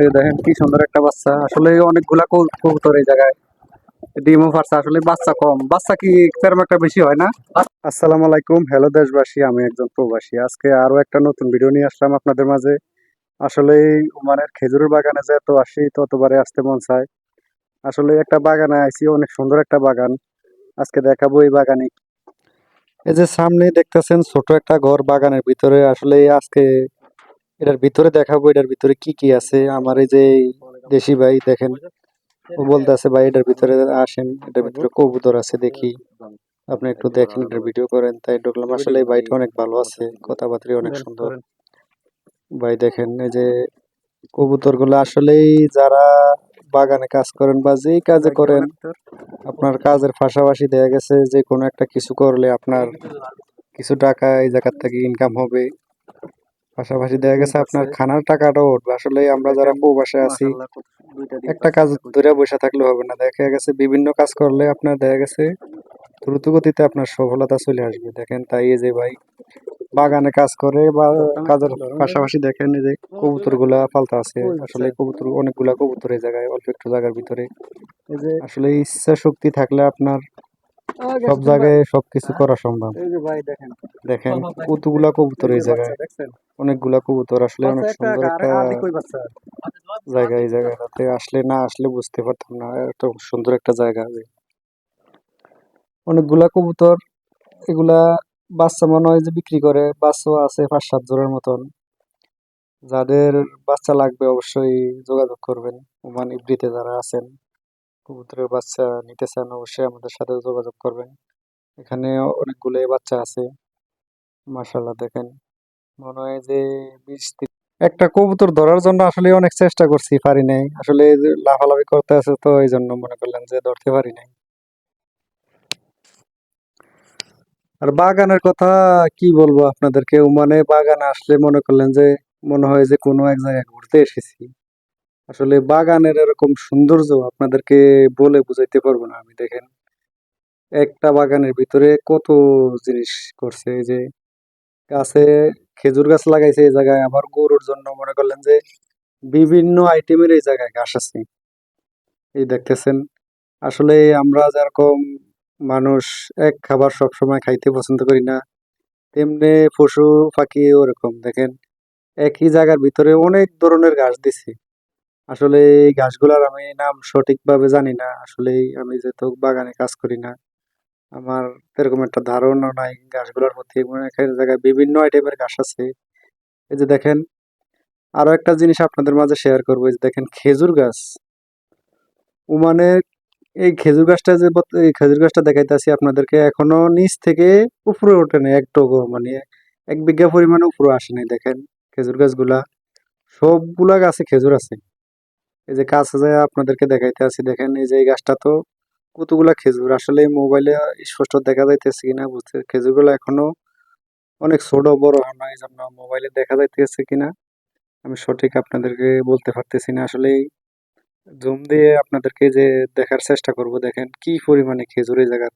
এই দেখেন কি সুন্দর একটা বাচ্চা। আসলে অনেকগুলা কবু- কবুতর এই জায়গায়। ডিমও পারছে আসলে বাচ্চা কম। বাচ্চা কি তেরম একটা বেশি হয় না? আসসালামু আলাইকুম। হ্যালো দেশবাসী, আমি একজন প্রবাসী। আজকে আরও একটা নতুন ভিডিও নিয়ে আসলাম আপনাদের মাঝে। আসলে উমানের খেজুরের বাগানে যত আসি, ততবারে আসতে মন চায়। আসলে একটা বাগানে আইছি, অনেক সুন্দর একটা বাগান। আজকে দেখাবো এই বাগানে। এই যে সামনে দেখতেছেন ছোট একটা ঘর বাগানের ভিতরে। আসলে আজকে এটার ভিতরে দেখাবো এটার ভিতরে কি কি আছে? আমার এই যে দেশি ভাই দেখেন ও বলতে আছে ভাই এটার ভিতরে আসেন এটার ভিতরে কবুতর আছে দেখি। আপনি একটু দেখেন এটার ভিডিও করেন। তাই ঢুকলাম আসলে এই ভাইটা অনেক ভালো আছে কথাবার্তা অনেক সুন্দর। ভাই দেখেন এই যে কবুতরগুলো আসলেই যারা বাগানে কাজ করেন বা যেই কাজে করেন আপনার কাজের পাশাপাশি দেখা গেছে যে কোনো একটা কিছু করলে আপনার কিছু টাকা এই জায়গার থেকে ইনকাম হবে। পাশাপাশি দেখা গেছে আপনার খানার টাকাটাও উঠবে। আসলে আমরা যারা প্রবাসে আছি একটা কাজ ধরে বসে থাকলে হবে না। দেখা গেছে বিভিন্ন কাজ করলে আপনার দেখা গেছে দ্রুত গতিতে আপনার সফলতা চলে আসবে। দেখেন তাই এই যে ভাই বাগানে কাজ করে বা কাজের পাশাপাশি দেখেন এই যে কবুতরগুলা পালতা আছে। আসলে কবুতর অনেকগুলা কবুতর এই জায়গায় অল্প একটু জায়গার ভিতরে। এই যে আসলে ইচ্ছা শক্তি থাকলে আপনার সব জায়গায় সবকিছু করা সম্ভব। এই যে ভাই দেখেন। দেখেন কতগুলা কবুতর এই জায়গায়। অনেকগুলা কবুতর আসলে অনেক সুন্দর একটা জায়গা এই জায়গাটাতে আসলে না আসলে বুঝতে পারতাম না এত সুন্দর একটা জায়গা যে। অনেকগুলা কবুতর এগুলা বাচ্চা মনে হয় যে বিক্রি করে বাচ্চাও আছে পাঁচ সাত জোড়ার মতন। যাদের বাচ্চা লাগবে অবশ্যই যোগাযোগ করবেন ওমান ইব্রিতে যারা আছেন। কবুতরের বাচ্চা নিতে চান অবশ্যই আমাদের সাথে যোগাযোগ করবেন। এখানে অনেকগুলো বাচ্চা আছে মাশাল্লাহ দেখেন। মনে হয় যে বিশ একটা কবুতর ধরার জন্য আসলে অনেক চেষ্টা করছি, পারি নাই। আসলে লাফালাফি করতে আছে তো এই জন্য মনে করলেন যে ধরতে পারি নাই। আর বাগানের কথা কি বলব আপনাদেরকে? মানে বাগানে আসলে মনে করলেন যে মনে হয় যে কোনো এক জায়গায় ঘুরতে এসেছি। আসলে বাগানের এরকম সৌন্দর্য আপনাদেরকে বলে বুঝাইতে পারব না আমি। দেখেন, একটা বাগানের ভিতরে কত জিনিস করছে, এই যে গাছে খেজুর গাছ লাগাইছে এই জায়গায়, আবার গরুর জন্য মনে করলেন যে বিভিন্ন আইটেমের এই জায়গায় ঘাস আছে। এই দেখতেছেন, আসলে আমরা যেরকম মানুষ এক খাবার সব সময় খাইতে পছন্দ করি না, তেমনি পশু পাখি ওরকম। দেখেন, একই জায়গার ভিতরে অনেক ধরনের ঘাস দিছে। আসলে এই ঘাসগুলার আমি নাম সঠিকভাবে জানি না আসলে আমি যেহেতু বাগানে কাজ করি না, আমার এরকম একটা ধারণা নাই ঘাসগুলোর প্রতি। জায়গায় বিভিন্ন আইটেমের ঘাস আছে। এই যে দেখেন, আরও একটা জিনিস আপনাদের মাঝে শেয়ার করব, এই যে দেখেন খেজুর গাছ। ওমানে এই খেজুর গাছটা যে এই খেজুর গাছটা দেখাইতেছি আপনাদেরকে, এখনও নিচ থেকে উপরে ওঠে নাই একটুকু মানে এক বিঘা পরিমাণে উপরে আসে নাই, দেখেন খেজুর গাছগুলা। সবগুলা গাছে খেজুর আছে। এই যে কাছে যায় আপনাদেরকে দেখাইতে আছি দেখেন এই যে এই গাছটা তো কতগুলা খেজুর। আসলে মোবাইলে স্পষ্ট দেখা যাইতেছে কিনা, বুঝতে খেজুরগুলো এখনও অনেক ছোট, বড় হয় না এই জন্য মোবাইলে দেখা যাইতেছে কিনা, আমি সঠিক আপনাদেরকে বলতে পারতেছি না। আসলে জুম দিয়ে আপনাদেরকে যে দেখার চেষ্টা করব, দেখেন কি পরিমাণে খেজুর এই জায়গা